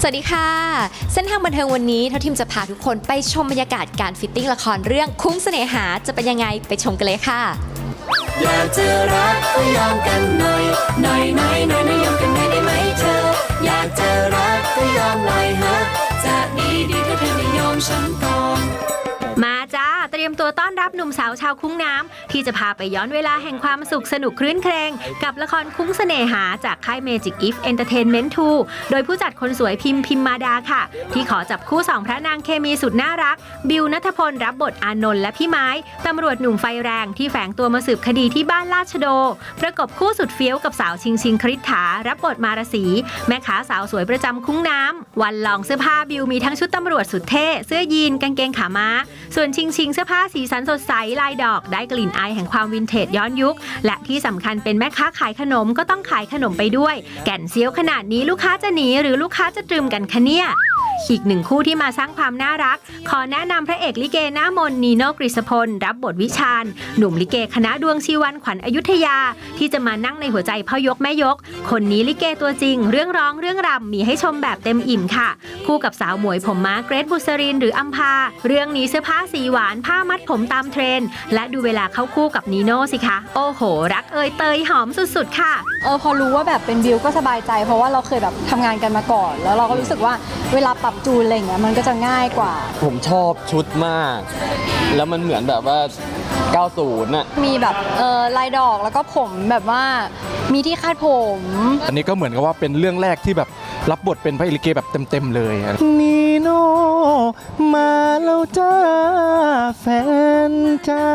สวัสดีค่ะ เส้นทางบันเทิงวันนี้เท่าทีมจะพาทุกคนไปชมบรรยากาศการฟิตติ้งละครเรื่องคุ้งเสน่หาจะเป็นยังไงไปชมกันเลยค่ะ อยากจะรักก็ยอมกันหน่อยหน่อยหน่อยหน่อยหน่ยอมกันหน่อยได้ไหมเธอ อยากจะรักก็ยอมหน่อยฮะจะดีดีถ้าเธอไม่ยอมฉันก็ ต้อนรับหนุ่มสาวชาวคุ้งน้ำ ที่จะพาไปย้อนเวลาแห่งความสุขสนุกครื้นเครงกับละครคุ้งเสน่หาจากค่าย Magic If Entertainment 2 โดยผู้จัดคนสวยพิมพ์พิมมาดาค่ะ ที่ขอจับคู่สองพระนางเคมีสุดน่ารัก บิวนัทพลรับบทอานนท์และพี่ไม้ตำรวจหนุ่มไฟแรงที่แฝงตัวมาสืบคดีที่บ้านลาชโด ประกบคู่สุดเฟี้ยวกับสาวชิงชิงคริษฐารับบทมารสี แม่ค้าสาวสวยประจำคุ้งน้ำวันลองเสื้อผ้าบิวมีทั้งชุดตำรวจสุดเท่เสื้อยีนกางเกงขาม้า ส่วนชิงชิงเสื้อผ้าสีสันสดใสลายดอก ได้กลิ่นอายแห่งความวินเทจย้อนยุค และที่สำคัญเป็นแม่ค้าขายขนมก็ต้องขายขนมไปด้วย แก่นเซียวขนาดนี้ลูกค้าจะหนีหรือลูกค้าจะตรึมกันคะเนี่ย อีกหนึ่งคู่ที่มาสร้างความน่ารัก ขอแนะนำพระเอกลิเกหน้ามนนีโนกฤษพล รับบทวิชาญหนุ่มลิเกคณะดวงชีวันขวัญอยุธยา ที่จะมานั่งในหัวใจพ่อยกแม่ยก คนนี้ลิเกตัวจริง เรื่องร้องเรื่องรำมีให้ชมแบบเต็มอิ่มค่ะ คู่กับสาวหมวยผมม้าเกรทบุษรินหรืออัมพา เรื่องนี้เสื้อผ้าสีหวานผ้ามัดผมตามเทรนและดูเวลาเข้าคู่กับนีโนสิคะโอ้โห รักเอ่ยเตยหอมสุดๆ ค่ะเออพอรู้ว่าแบบเป็นบิวก็สบายใจ เพราะว่าเราเคยแบบทำงานกันมาก่อน แล้วเราก็รู้สึกว่า เวลาปรับจูนอะไรอย่างเงี้ยมันก็จะง่ายกว่า ผมชอบชุดมาก แล้วมันเหมือนแบบว่า 90น่ะ มีแบบเออลายดอกแล้วก็ผมแบบว่ามีที่คาดผม อันนี้ก็เหมือนกับว่าเป็นเรื่องแรกที่แบบรับบทเป็นพระเอกลิเกแบบเต็มๆเลยอะนีโนมาแล้วจ้าแฟนจ้า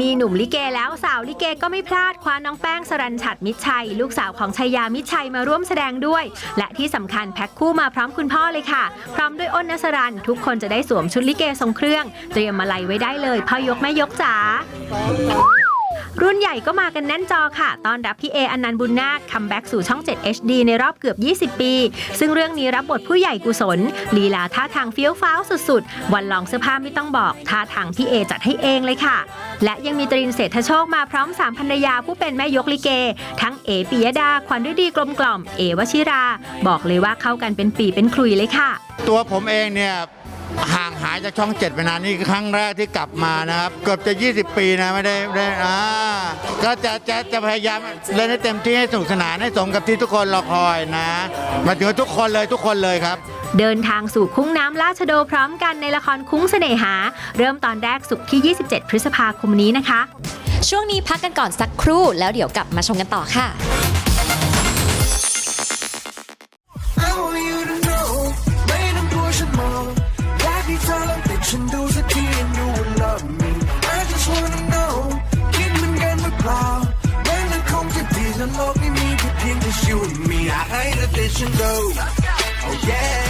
มีหนุ่มลิเกแล้วสาวลิเกก็ไม่พลาดคว้าน้องแป้งสรัญชัดมิตรชัย ลูกสาวของชัยยามิตรชัยมาร่วมแสดงด้วย และที่สำคัญแพ็คคู่มาพร้อมคุณพ่อเลยค่ะ พร้อมด้วยอ้นนสรันทุกคนจะได้สวมชุดลิเกทรงเครื่อง เตรียมมาลัยไว้ได้เลยพ่อยกแม่ยกจ๋า รุ่นใหญ่ก็มากันแน่นจอค่ะ ตอนรับพี่เออนันต์บุญนาคคัมแบ็กสู่ช่อง 7 HD ในรอบเกือบ 20 ปี ซึ่งเรื่องนี้รับบทผู้ใหญ่กุศล ลีลาท่าทางเฟี้ยวฟ้าวสุดๆ วันลองเสื้อผ้าไม่ต้องบอก ท่าทางพี่เอจัดให้เองเลยค่ะ และยังมีตรินเศรษฐโชคมาพร้อมสามภรรยาผู้เป็นแม่ยกลิเก ทั้งเอปิยดาขวัญฤดีกลมกล่อม เอวชิรา บอกเลยว่าเข้ากันเป็นปีเป็นคลุยเลยค่ะ ตัวผมเองเนี่ย ห่างหายจากช่องเจ็ดไปนานนี่คือครั้งแรกที่กลับมานะครับ เกือบจะ 20 ปีนะไม่ได้ไม่ได้อ่าก็จะจะจะพยายามเล่นให้เต็มที่ให้สนุกสนานให้สมกับที่ทุกคนรอคอยนะหมายถึงว่าทุกคนเลยทุกคนเลยครับ เดินทางสู่คุ้งน้ำราชโดพร้อมกันในละครคุ้งเสน่หา เริ่มตอนแรกสุกร์ที่ 27 พฤษภาคมนี้นะคะ ช่วงนี้พักกันก่อนสักครู่แล้วเดี๋ยวกลับมาชมกันต่อค่ะ นดู oh yeah